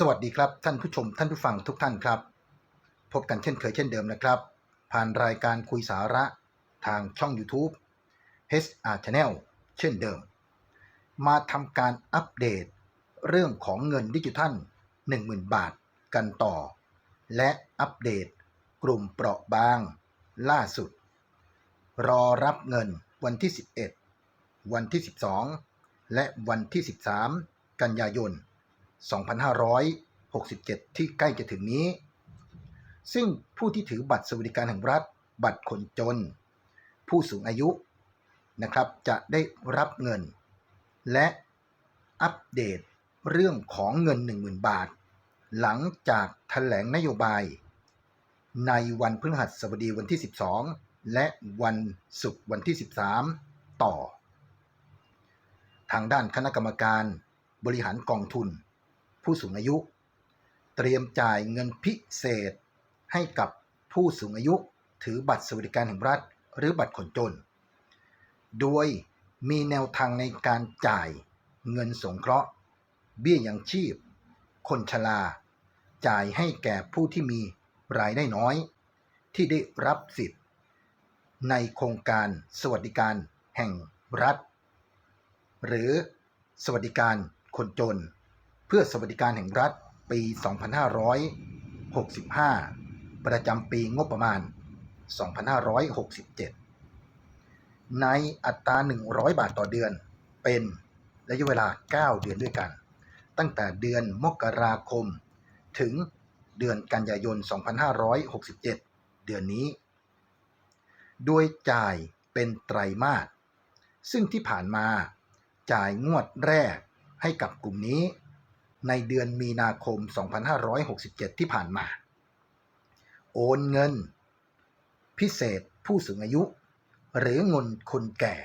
สวัสดีครับ ท่านผู้ชมท่านผู้ฟังทุกท่านครับ พบกันเช่นเคยเช่นเดิมนะครับ ผ่านรายการคุยสาระทางช่อง YouTube HR Channel เช่นเดิม มาทำการอัปเดต เรื่องของเงินดิจิทัล 10,000 บาทกันต่อ และอัปเดตกลุ่มเปราะบาง ล่าสุด รอรับเงินวันที่ 11 วันที่ 12 และวันที่ 13 กันยายน 2567 ที่ใกล้จะถึงนี้ ซึ่งผู้ที่ถือบัตรสวัสดิการแห่งรัฐ บัตรคนจน ผู้สูงอายุนะครับจะได้รับเงิน และอัปเดตเรื่องของเงิน 10,000 บาท หลังจากแถลงนโยบาย ในวันพฤหัสบดีวันที่ 12 และวันศุกร์วันที่ 13 ต่อ ทางด้านคณะกรรมการบริหารกองทุน ผู้สูงอายุ เตรียมจ่ายเงินพิเศษ ให้กับผู้สูงอายุถือบัตรสวัสดิการแห่งรัฐ หรือบัตรคนจน โดยมีแนวทางในการจ่ายเงินสงเคราะห์ เบี้ยยังชีพ คนชราจ่ายให้แก่ผู้ที่มีรายได้น้อย ที่ได้รับสิทธิ์ ในโครงการสวัสดิการแห่งรัฐ หรือสวัสดิการคนจน เพื่อสวัสดิการแห่งรัฐปี 2565 ประจำปีงบประมาณ 2567 ในอัตรา 100 บาทต่อเดือนเป็นระยะเวลา 9 เดือนด้วยกัน ตั้งแต่เดือนมกราคม ถึงเดือนกันยายน 2567 เดือนนี้ โดยจ่ายเป็นไตรมาสซึ่งที่ผ่านมาจ่ายงวดแรกให้กับกลุ่มนี้ ในเดือนมีนาคม 2567 ที่ผ่านมา โอนเงิน พิเศษผู้สูงอายุ หรือเงินคนแก่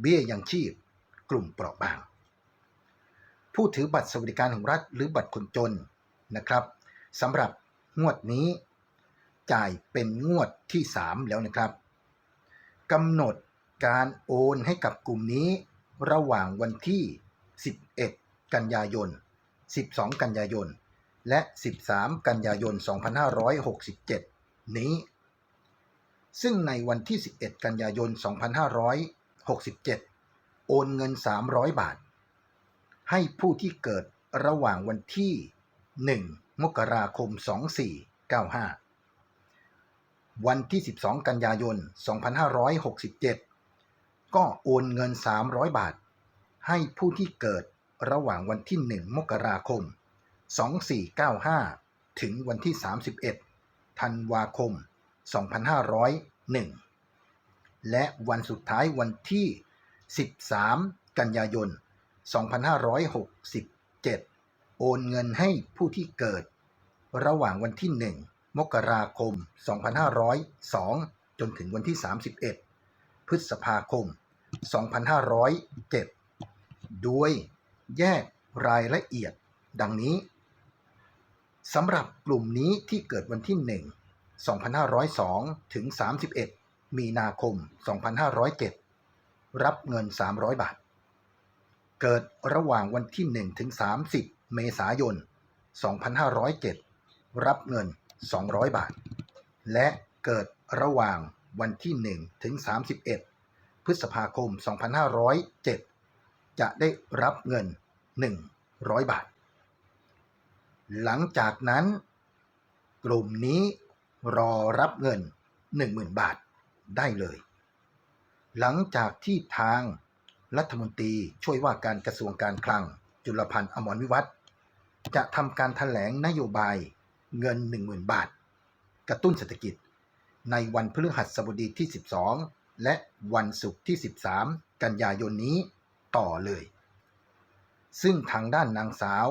เบี้ยยังชีพ กลุ่มเปราะบาง ผู้ถือบัตรสวัสดิการแห่งรัฐหรือบัตรคนจนนะครับสำหรับงวดนี้ จ่ายเป็นงวดที่ 3 แล้วนะครับกำหนดการโอนให้กับกลุ่มนี้ระหว่างวันที่ 11 กันยายน 12 กันยายน และ 13 กันยายน 2567 นี้ ซึ่งในวันที่ 11 กันยายน 2567 โอนเงิน 300 บาท ให้ผู้ที่เกิดระหว่างวันที่ 1 มกราคม 2495 วันที่ 12 กันยายน 2567 ก็โอนเงิน 300 บาท ให้ผู้ที่เกิด ระหว่างวันที่ 1 มกราคม 2495 ถึงวันที่ 31 ธันวาคม 2501 และวันสุดท้ายวันที่ 13 กันยายน 2567 โอนเงินให้ผู้ที่เกิด ระหว่างวันที่ 1 มกราคม 2502 จนถึงวันที่ 31 พฤษภาคม 2507โดย แยกรายละเอียด ดังนี้สำหรับกลุ่มนี้ที่เกิดวันที่ 1 2502 ถึง 31 มีนาคม 2507 รับเงิน 300 บาท เกิดระหว่างวันที่ 1 ถึง 30 เมษายน 2507 รับเงิน 200 บาท และเกิดระหว่างวันที่ 1 ถึง 31 พฤษภาคม 2507 จะได้รับเงิน 100 บาท หลังจากนั้น กลุ่มนี้รอรับเงิน 10,000 บาทได้เลย หลังจากที่ทางรัฐมนตรีช่วยว่าการกระทรวงการคลัง จุลพันธ์อมรวิวัฒจะทำการถแถลงนโยบายเงิน 10,000 บาท กระตุ้นเศรษฐกิจ ในวันพฤหัสบดีที่ 12 และวันศุกร์ที่ 13 กันยายนนี้ ต่อเลย ซึ่งทางด้านนางสาว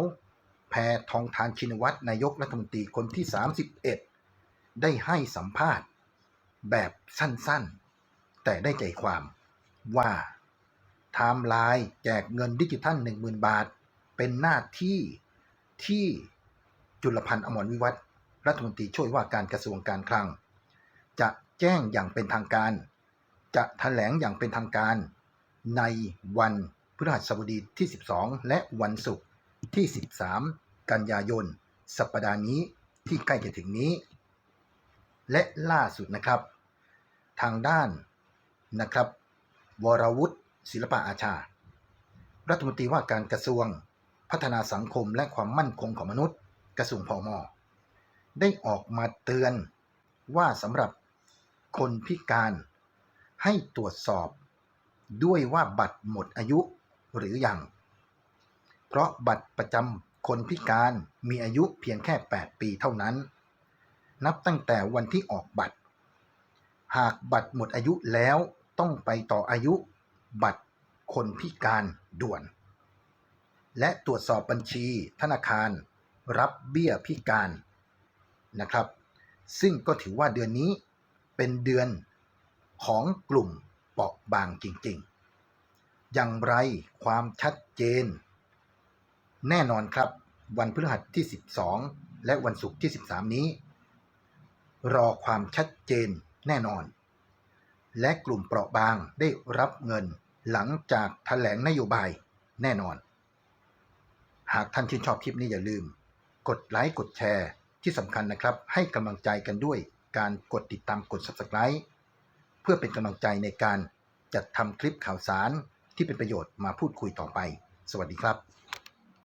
แพทองทานชินวัตรนายกรัฐมนตรีคนที่ 31 ได้ให้สัมภาษณ์แบบสั้นๆ แต่ได้ใจความว่าไทม์ไลน์แจกเงินดิจิทัล 10,000 บาท เป็นหน้าที่ที่จุลพันธ์อมรวิวัฒน์รัฐมนตรีช่วยว่าการกระทรวงการคลัง จะแจ้งอย่างเป็นทางการ จะถแถลงอย่างเป็นทางการในวัน พฤหัสบดีที่ 12 และวันศุกร์ที่ 13 กันยายน สัปดาห์นี้ที่ใกล้จะถึงนี้ และล่าสุดนะครับ ทางด้านนะครับ วรวุฒิศิลปะอาชา รัฐมนตรีว่าการกระทรวงพัฒนาสังคมและความมั่นคงของมนุษย์ กระทรวงพมได้ออกมาเตือนว่าสำหรับคนพิการให้ตรวจสอบด้วยว่าบัตรหมดอายุ หรือยัง เพราะบัตรประจำคนพิการมีอายุเพียงแค่ 8 ปีเท่านั้น นับตั้งแต่วันที่ออกบัตร หากบัตรหมดอายุแล้วต้องไปต่ออายุบัตรคนพิการด่วน และตรวจสอบบัญชีธนาคาร รับเบี้ยพิการนะครับ ซึ่งก็ถือว่าเดือนนี้เป็นเดือนของกลุ่มเปราะบางจริง ๆ อย่างไรความชัดเจน แน่นอนครับ วันพฤหัสที่ 12 และวันศุกร์ที่ 13 นี้ รอความชัดเจนแน่นอน และกลุ่มเปราะบางได้รับเงินหลังจากแถลงนโยบายแน่นอน หากท่านชื่นชอบคลิปนี้อย่าลืม กดไลค์กดแชร์ที่สำคัญนะครับ ให้กำลังใจกันด้วยการกดติดตามกด Subscribe เพื่อเป็นกำลังใจในการจัดทำคลิปข่าวสาร ที่เป็นประโยชน์มาพูดคุยต่อไป สวัสดีครับ